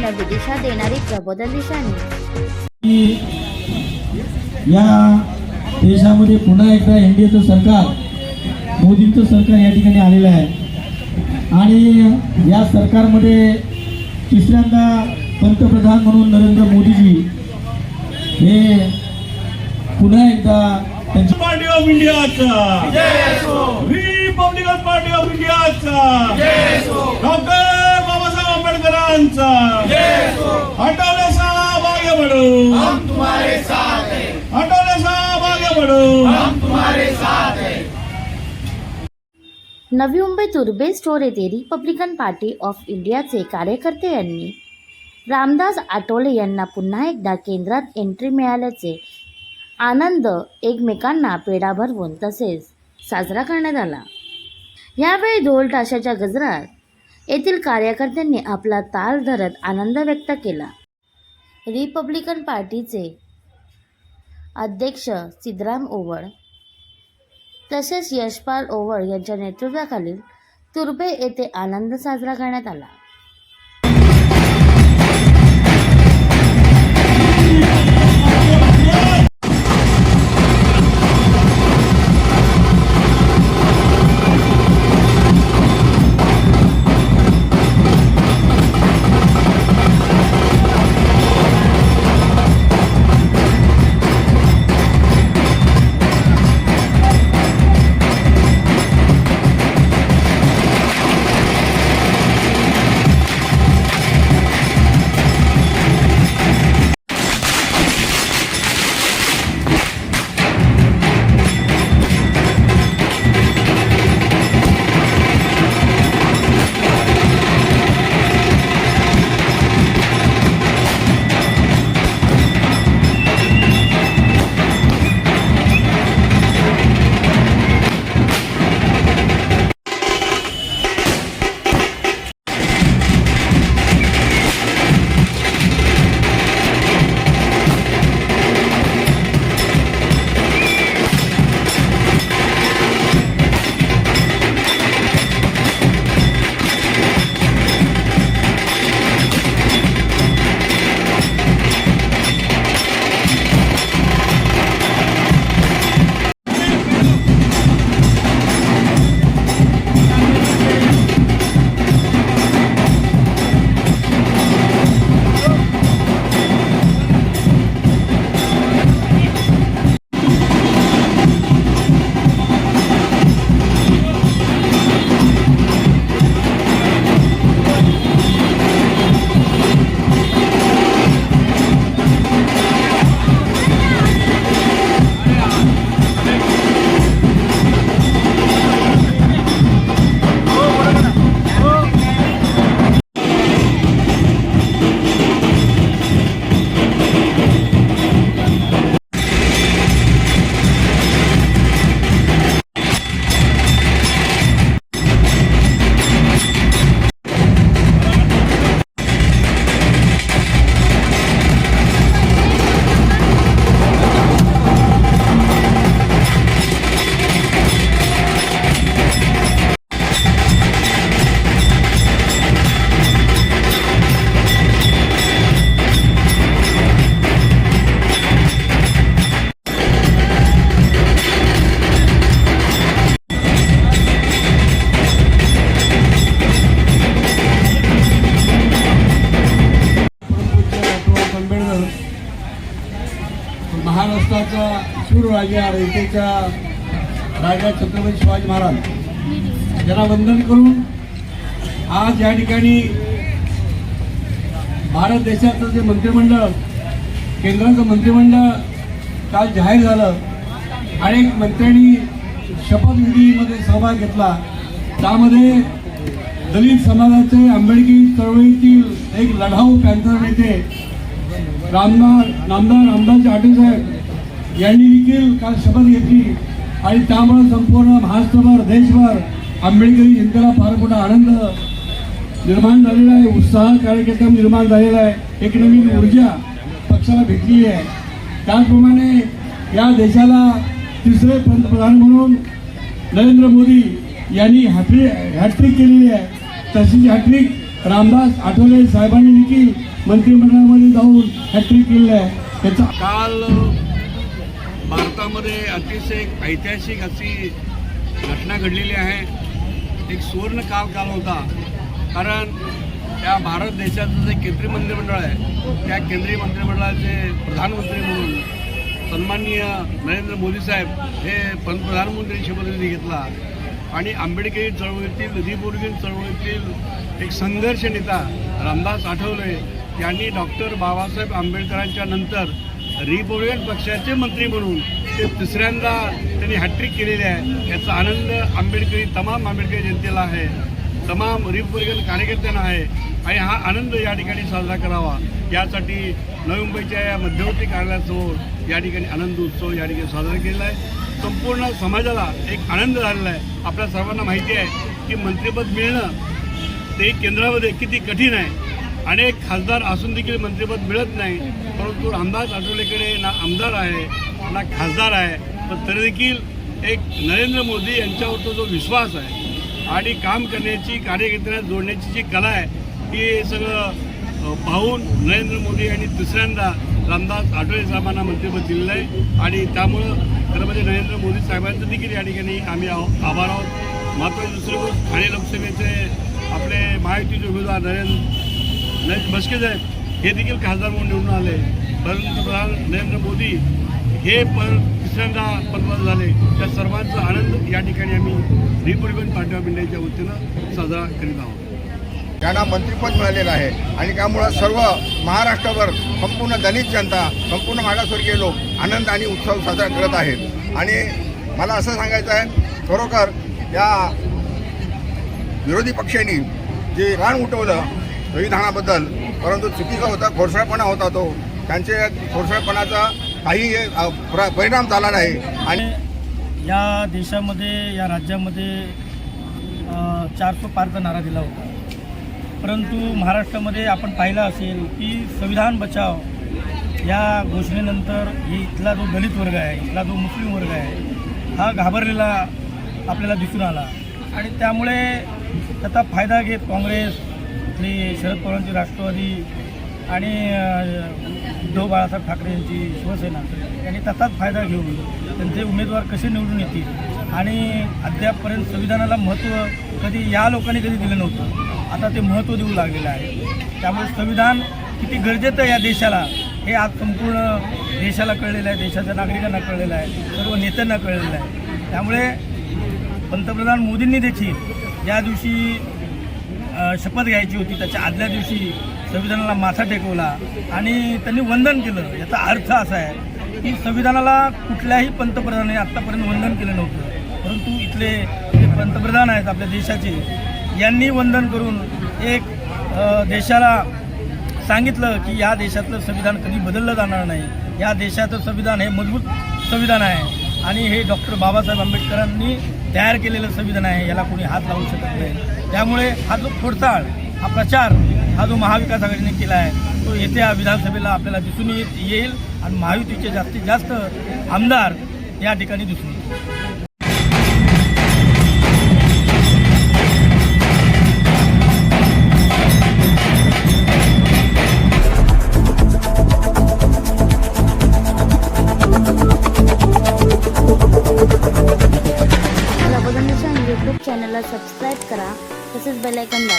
नवी दिशा देणारी प्रबोधन की या देशामध्ये पुन्हा एकदा एनडीएचं सरकार मोदींचं सरकार या ठिकाणी आलेलं आहे. आणि या सरकारमध्ये तिसऱ्यांदा पंतप्रधान म्हणून नरेंद्र मोदीजी हे पुन्हा एकदा त्यांची पार्टी ऑफ इंडियाचा रिपब्लिकन पार्टी ऑफ इंडियाचा डॉक्टर आंबेडकरांचा हटवले साहेब आगे बढो हटवले साहेब आगे बढो नवी मुंबई तुर्बे स्टोर येथे रिपब्लिकन पार्टी ऑफ इंडियाचे कार्यकर्ते यांनी. रामदास आठवले यांना पुन्हा एकदा केंद्रात एंट्री मिळाल्याचे आनंद एकमेकांना पेढा भरवून तसेच साजरा करण्यात आला. यावेळी ढोल ताशाच्या गजरात येथील कार्यकर्त्यांनी आपला ताल धरत आनंद व्यक्त केला. रिपब्लिकन पार्टीचे अध्यक्ष सिद्धराम ओवळ तसेच यशपाल ओवळ यांच्या नेतृत्वाखालील तुर्बे येथे आनंद साजरा करण्यात आला. महाराष्ट्राचा शूरराजा रयतेचा राजा छत्रपती शिवाजी महाराज. त्यांना वंदन करून आज या ठिकाणी भारत देशाचं जे मंत्रिमंडळ केंद्राचं मंत्रिमंडळ काल जाहीर झालं अनेक मंत्र्यांनी शपथविधीमध्ये सहभाग घेतला. त्यामध्ये दलित समाजाचे आंबेडकरी चळवळीतील एक लढाऊ पॅन्थर नेते रामदार नामदार रामदास आठवसाहेब यांनी देखील काल शपथ घेतली. आणि त्यामुळे संपूर्ण महाराष्ट्रभर देशभर आंबेडकरी जनतेला फार मोठा आनंद निर्माण झालेला आहे. उत्साह कार्यक्रम निर्माण झालेला आहे. एक नवीन ऊर्जा पक्षाला भेटली आहे. त्याचप्रमाणे या देशाला तिसरे पंतप्रधान म्हणून नरेंद्र मोदी यांनी हॅट्री हॅट्रिक केलेली आहे. तशीच हॅट्रिक रामदास आठवले साहेबांनी देखील मंत्रिमंडळामध्ये जाऊन हॅट्रिक केलेलं आहे. त्याचा काल भारतामध्ये अतिशय ऐतिहासिक अशी घटना घडलेली आहे. एक सुवर्ण काल काल होता. कारण त्या भारत देशाचं जे केंद्रीय मंत्रिमंडळ आहे त्या केंद्रीय मंत्रिमंडळाचे प्रधानमंत्री म्हणून सन्माननीय नरेंद्र मोदी साहेब हे पंतप्रधानमंत्री शपथविधी घेतला. आणि आंबेडकरी चळवळीतील रिपब्लिकन चळवळीतील एक संघर्ष नेता रामदास आठवले यांनी डॉक्टर बाबासाहेब आंबेडकरांच्या नंतर रिपब्लिकन पक्षाचे मंत्री म्हणून ते तिसऱ्यांदा त्यांनी हॅट्रिक केलेली आहे. याचा आनंद आंबेडकरी तमाम आंबेडकरी जनतेला आहे. तमाम रिपब्लिकन कार्यकर्त्यांना आहे. आणि हा आनंद या ठिकाणी साजरा करावा. यासाठी नवी मुंबईच्या या मध्यवर्ती कार्यालयासमोर या ठिकाणी आनंद उत्सव या ठिकाणी साजरा केलेला आहे. संपूर्ण समाजाला एक आनंद झालेला आहे. आपल्या सर्वांना माहिती आहे की मंत्रिपद मिळणं ते केंद्रामध्ये किती कठीण आहे. अनेक खासदार असून देखील मंत्रिपद मिळत नाही परंतु रामदास आठवलेकडे ना आमदार आहे ना खासदार आहे पण तरी देखील एक नरेंद्र मोदी यांच्यावरचा जो विश्वास आहे आणि काम करण्याची कार्यकर्त्यांना जोडण्याची जी कला आहे ती सगळं पाहून नरेंद्र मोदी यांनी तिसऱ्यांदा रामदास आठवले साहेबांना मंत्रिपद दिलेलं आहे आणि त्यामुळं खरं म्हणजे नरेंद्र मोदी साहेबांचं देखील या ठिकाणी आम्ही आभार आहोत. मात्र दुसरी गोष्ट ठाणे लोकसभेचे आपले महायुतीचे उमेदवार नरेंद्र नरेंद्र बसके साहेब हे देखील खासदार म्हणून निवडून आले. पंतप्रधान नरेंद्र मोदी हे पण तिसऱ्यांदा पंतप्रधान झाले. त्या सर्वांचा आनंद या ठिकाणी आम्ही रिपब्लिकन पार्टी ऑफ इंडियाच्या वतीनं साजरा करीत आहोत. त्यांना मंत्रिपद मिळालेलं आहे आणि त्यामुळं सर्व महाराष्ट्रभर संपूर्ण दलित जनता संपूर्ण मागासवर्गीय लोक आनंद आणि उत्सव साजरा करत आहेत. आणि मला असं सांगायचं आहे खरोखर या विरोधी पक्षांनी जे रान उठवलं संविधानाबद्दल परंतु चुकीचा होता खोडसाळपणा होता तो. त्यांचे खोडसाळपणाचा काही प्र- परिणाम झाला नाही. आणि या देशामध्ये या राज्यामध्ये चारसो पारचा नारा दिला होता. परंतु महाराष्ट्रामध्ये आपण पाहिलं असेल की संविधान बचाव या घोषणेनंतर इथला जो दलित वर्ग आहे इथला जो मुस्लिम वर्ग आहे हा घाबरलेला आपल्याला दिसून आला. आणि त्यामुळे त्याचा फायदा घेत काँग्रेस आपली शरद पवारांची राष्ट्रवादी आणि उद्धव बाळासाहेब ठाकरे यांची शिवसेना. यांनी त्याचाच फायदा घेऊन त्यांचे उमेदवार कसे निवडून येतील? आणि अद्यापपर्यंत संविधानाला महत्त्व कधी या लोकांनी कधी दिलं नव्हतं. आता ते महत्त्व देऊ लागलेलं आहे. त्यामुळे संविधान किती गरजेचं आहे या देशाला हे आज संपूर्ण देशाला कळलेलं आहे. देशाच्या नागरिकांना कळलेलं आहे. सर्व नेत्यांना कळलेलं आहे. त्यामुळे पंतप्रधान मोदींनी देखील ज्या दिवशी शपथ घ्यायची होती. त्याच्या आदल्या दिवशी संविधानाला माथा टेकवला आणि त्यांनी वंदन केलं. याचा अर्थ असा आहे की संविधानाला कुठल्याही पंतप्रधानाने आत्तापर्यंत वंदन केलं नव्हतं. परंतु इथले जे पंतप्रधान आहेत आपल्या देशाचे यांनी वंदन करून एक देशाला सांगितलं की या देशातलं संविधान कधी बदललं जाणार नाही. या देशाचं संविधान हे मजबूत संविधान आहे. आणि हे डॉक्टर बाबासाहेब आंबेडकरांनी तयार केलेलं संविधान आहे याला कोणी हात लावू शकत नाही. त्यामुळे हा जो खोडसाळ हा प्रचार हा जो महाविकास आघाडीने केला आहे तो येत्या विधानसभेला आपल्याला दिसून येत येईल आणि महायुतीचे जास्तीत जास्त आमदार या ठिकाणी दिसून येतील. मला बदलण्याच्या